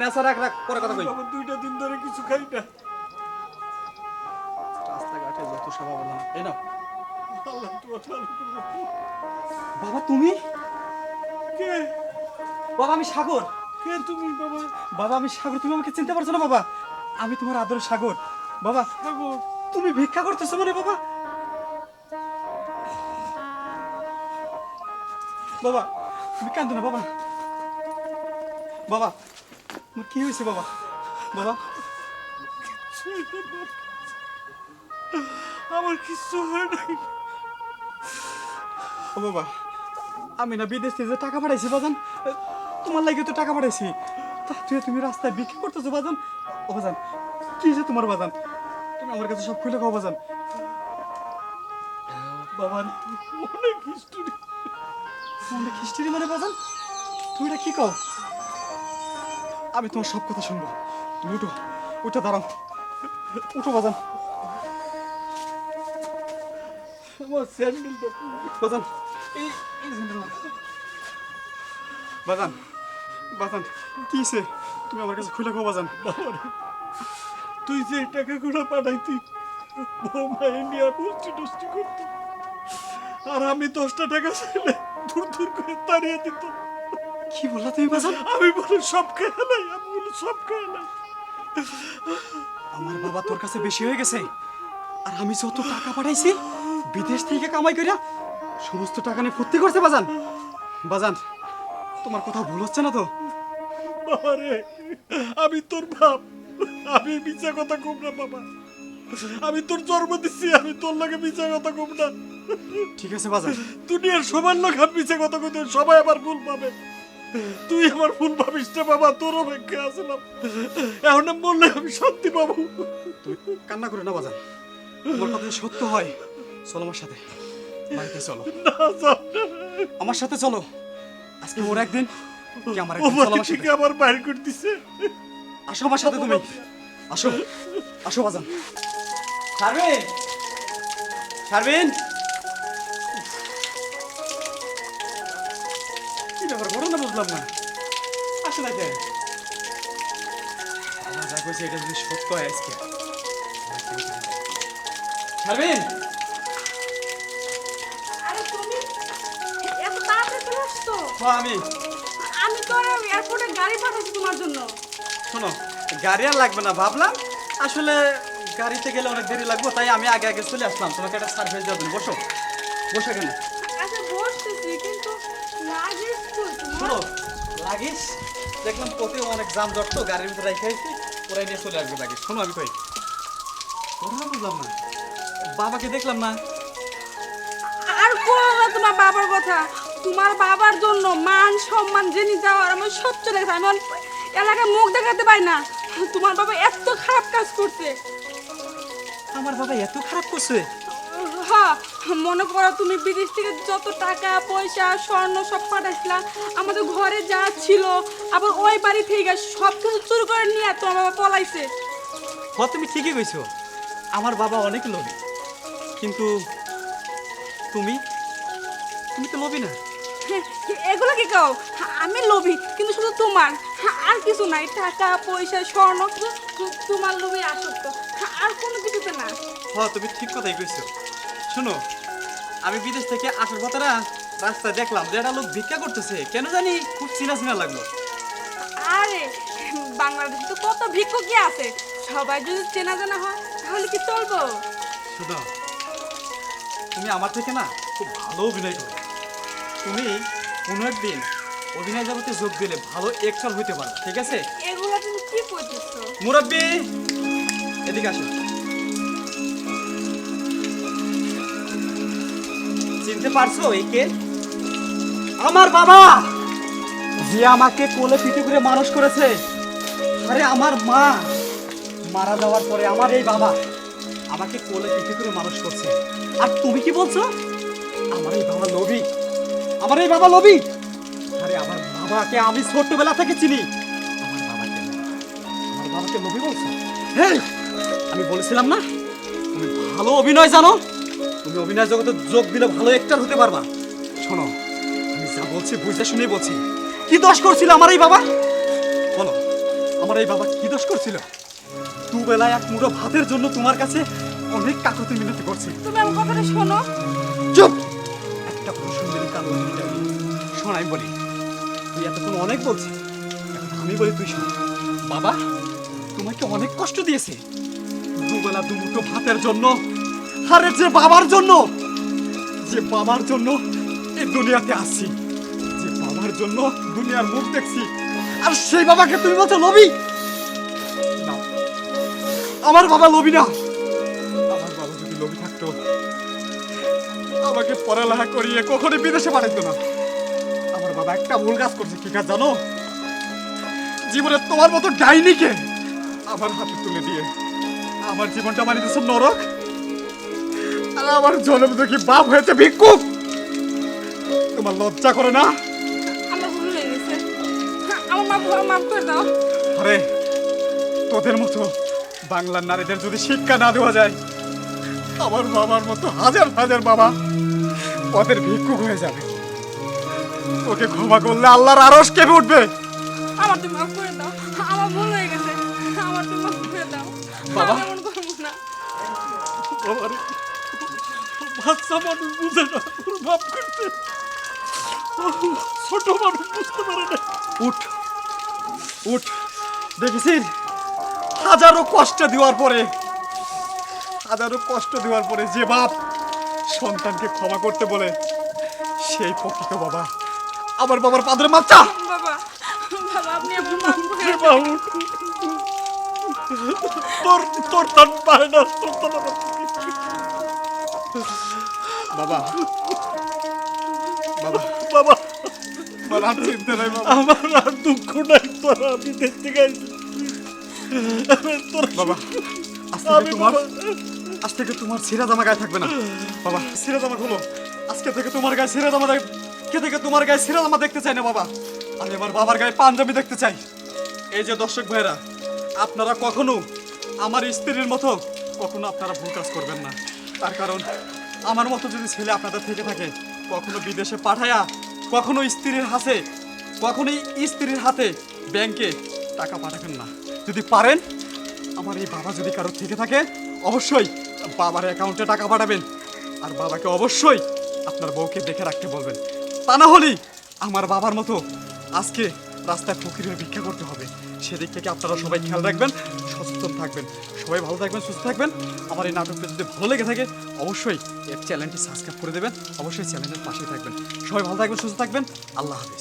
রাখ রাখ পরে কথা কই। বাবা দুইটা দিন ধরে কিছু খাই না। রাস্তাঘাটে যত বললাম এই নাও। বাবা তুমি? কে? বাবা আমি সাগর। কে তুমি বাবা? বাবা আমি সাগর। তুমি আমাকে চিনতে পারছ না বাবা? আমি তোমার আদরের সাগর। বাবা সাগর। তুমি ভিক্ষা করতেছো মানে বাবা? বাবা তুমি কান্দো না বাবা। বাবা তোমার কি হয়েছে, বাবা। বাবা। আমার কিছু হয় নাই। ও বাবা, আমি না বিদেশ থেকে টাকা পাঠাইছি, বাজান, তোমার লাগে তো টাকা পাঠাইছি। তা তুই তুমি রাস্তায় বিক্রি করতেছো, বাজান? ও বাজান, কি হয়েছে তোমার, বাজান? তুমি আমার কাছে সব খুলে খাও, বাজান। বাবা, অনেক হিস্টোরি অনেক হিস্ট্রি মানে বাজান, তুমি এটা কি কও? আমি তোমার সব কথা শুনব। তুমি উঠো। উঠে দাঁড়াও। উঠো বাজান। আমার স্যান্ডেলটা বাজান। এই বাজান। বাজান কি হয়েছে তুমি আমার কাছে খুলে খাও বাজান। তুই যে টাকাগুলো পাঠাইতি বৌমা ইন্ডিয়া পুষ্টি টুষ্টি করত আর আমি দশটা টাকা চাইলে দূর দূর করে তাড়িয়ে দিত কি বললা তুমি বাজান? আমি বলে সব খেয়ে নাই আমি বলে সব খেয়ে নাই। আমার বাবা তোর কাছে বেশি হয়ে গেছে। আর আমি যত টাকা পাঠাইছি বিদেশ থেকে কামাই করিয়া সমস্ত টাকা নিয়ে ফুর্তি করছে বাজান। বাজান তোমার কথা ভুল হচ্ছে না তো? বাবারে আমি তোর বাপ। আমি মিছা কথা কম না বাবা। আমি তোর জন্ম দিচ্ছি আমি তোর লাগে মিছা কথা কম না। ঠিক আছে বাজান। দুনিয়ার সবার লোক আমি মিছা কথা কইতে সবাই আবার ভুল পাবে তুই আমার ভুল ভাবিস না বাবা তোর অপেক্ষা আসলাম এখন আমি বললে আমি শান্তি পাবো। তুমি কান্না করে না বাজান। তোমার কথা সত্য হয় চলো আমার সাথে। বাড়িতে চলো। না না। আমার সাথে চলো। আজকে ওর একদিন কি আমার একদিন আমার বাইর করে দিছে। আসো আমার সাথে তুমি। আসো। আসো বাজান। শারমিন! শারমিন! ঘটনা বুঝলাম না। আসলে না কে আল্লাহ যা কইছে এটা যদি সত্য হয় আজকে। শারমিন! আরে তুমি এত তাড়াতাড়ি চলে আসছো? আমি। আমি তো এয়ারপোর্টে গাড়ি পাঠাচ্ছি তোমার জন্য। শোনো গাড়ি আর লাগবে না ভাবলাম। আসলে গাড়িতে গেলে অনেক দেরি লাগবে তাই আমি আগে আগে চলে আসলাম। তোমাকে একটা সার্ভিস দেওয়ার জন্য। বসো। বসো কেন কিন্তু লাগেজ শোনো তোমার দেখলাম পথে অনেক জাম জট তো গাড়ির ভিতরে রেখে আইছি ওরাই নিয়ে চলে আসবে লাগিস। শোনো আমি কই কথা বুঝলাম না বাবাকে দেখলাম না। আর কোনো তোমার বাবার কথা তোমার বাবার জন্য মান সম্মান জেনে যাওয়ার আমি সব চলে গেছে আমি এলাকায় মুখ দেখাতে পারি না। তোমার বাবা এত খারাপ কাজ করছে। আমার বাবা এত খারাপ করছে। হ্যাঁ মনে করো তুমি বিদেশ থেকে যত টাকা পয়সা স্বর্ণ সব পাঠাইছিলা। আমাদের ঘরে যা ছিল আবার ওই বাড়ি থেকে সব কিছু চুরি করে নিয়ে তোমার বাবা পলাইছে। হ তুমি ঠিকই কইছো। আমার বাবা অনেক লোভী। কিন্তু তুমি? তুমি তো লোভী না। হ্যাঁ, এগুলো কি কাও? আমি লোভী কিন্তু শুধু তোমার। হ্যাঁ, আর কিছু নাই টাকা পয়সা স্বর্ণ তোমার লোভে আসক্ত। হ্যাঁ, আর কোনো কিছুতে না। হ তুমি ঠিক কথাই কইছো। শোনো আমি বিদেশ থেকে আসার পথে না রাস্তায় দেখলাম যে একটা লোক ভিক্ষা করতেছে। কেন জানি খুব চিনা চিনা লাগল। আরে বাংলাদেশে তো কত ভিক্ষুকই আছে। সবাই যদি চেনা জানা হয় তাহলে কি চলবো? শোনো তুমি আমার থেকে না খুব ভালো অভিনয় করো। তুমি কোনো একদিন অভিনয় জগতে যোগ দিলে ভালো একচল হইতে পারো ঠিক আছে? এগুলো তুমি কি করতেছো? মুরব্বী এদিকে আসো। চিনতে পারছ এই কে আমার বাবা! যে আমাকে কোলে পিঠে করে মানুষ করেছে, আরে আমার মা! মারা যাওয়ার পরে আমার এই বাবা আমাকে কোলে পিঠে করে মানুষ করছে। আর তুমি কি বলছো? আমার এই বাবা লোভী। আমার এই বাবা লোভী! আরে আমার বাবাকে আমি ছোট্টবেলা থেকে চিনি। আমার বাবাকে আমার বাবাকে লোভী বলছো? হ্যাঁ আমি বলেছিলাম না, তুমি ভালো অভিনয় জানো। তুমি অভিনয় জগতে যোগ দিলে ভালো একটার হতে পারবা। শোনো আমি যা বলছি বুঝতে শুনেই বলছি। কি দোষ করছিল আমার এই বাবা? বলো আমার এই বাবা কি দোষ করছিল? দুবেলায় এক মুড়ো ভাতের জন্য তোমার কাছে অনেক কাকতি মিনতি করছে। তুমি আমার কথাটা শোনো। চুপ! একটা কথা শুনলে কাল শোনাই বলি তুই এতক্ষণ অনেক বলছি এখন আমি বলি তুই শোন। বাবা তোমাকে অনেক কষ্ট দিয়েছে। দুবেলা দুমুঠো ভাতের জন্য আরে যে বাবার জন্য, যে বাবার জন্য এই দুনিয়াতে আসছি যে বাবার জন্য দুনিয়ার মুখ দেখছি, আর সেই বাবাকে তুমি বলছো লবি না, আমার বাবা লবি না। আমার বাবা যদি লবি থাকতো, আমাকে পড়ালেখা করিয়ে কখনো বিদেশে পাঠাইতো না। আমার বাবা একটা ভুল কাজ করছে, কি কাজ জানো? জীবনে তোমার মতো ডাইনিকে আমার হাতে তুলে দিয়ে, আমার জীবনটা মানে দিয়েছে নরক। আমার জন্ম দেখি বাপ হয়েছে ভিক্ষুক। তোমার লজ্জা করে না? আমার ভুল হয়ে গেছে। আমার মা মাফ করে দাও। আরে তোদের মতো বাংলার নারীদের যদি শিক্ষা না দেওয়া যায় আমার বাবার মতো হাজার হাজার বাবা পথের ভিক্ষুক হয়ে যাবে। ওকে ক্ষমা করলে আল্লাহর আরস কেঁপে উঠবে। আমার তুমি মাফ করে দাও। আমার ভুল হয়ে গেছে। আমার তুমি মাফ করে দাও। বাবা। এমন করব না। বাচ্চা মানুষ বুঝে না ওর মাফ করতে ছোট মানুষ বুঝতে পারে না। উঠ উঠ দেখেছিস? হাজারো কষ্ট দেওয়ার পরে হাজারো কষ্ট দেওয়ার পরে যে বাপ সন্তানকে ক্ষমা করতে বলে সেই প্রকৃত বাবা আমার বাবার পাদরে মাচ্চা বাবা বাবা আপনি আমার মাফ করে বাবু তোর তোর তান পায় না তোর বাবা। বাবা। বাবা। বাবা আর চিনতে নাই বাবা। আমার আর দুঃখ নাই তোর আমি দেখতে গেছি। তোর বাবা আজ থেকে তোমার আজ থেকে তোমার ছেঁড়া জামা গায়ে থাকবে না। বাবা ছেঁড়া জামা খোলো। আজকে থেকে তোমার গায়ে ছেঁড়া জামা কে থেকে তোমার গায়ে ছেঁড়া জামা দেখতে চাই না বাবা। আমি আমার বাবার গায়ে পাঞ্জাবি দেখতে চাই। এই যে দর্শক ভাইরা আপনারা কখনো আমার স্ত্রীর মতো কখনো আপনারা ভুল কাজ করবেন না। তার কারণ, আমার মতো যদি ছেলে আপনাদের থেকে থাকে, কখনো বিদেশে পাঠায়া, কখনো স্ত্রীর হাতে, কখনোই স্ত্রীর হাতে ব্যাংকে টাকা পাঠাবেন না। যদি পারেন, আমার এই বাবা যদি কারোর থেকে থাকে, অবশ্যই বাবার অ্যাকাউন্টে টাকা পাঠাবেন। আর বাবাকে অবশ্যই আপনার বউকে দেখে রাখতে বলবেন। তা না হলেই আমার বাবার মতো আজকে রাস্তায় ফকিরের ভিক্ষা করতে হবে। সেদিক থেকে আপনারা সবাই খেয়াল রাখবেন? সচেতন থাকবেন। সবাই ভালো থাকবেন, সুস্থ থাকবেন। আমার এই নাটকটা যদি ভালো লেগে থাকে, অবশ্যই এর চ্যানেলটি সাবস্ক্রাইব করে দেবেন। অবশ্যই চ্যানেলের পাশে থাকবেন। সবাই ভালো থাকবেন, সুস্থ থাকবেন। আল্লাহ হাফিজ।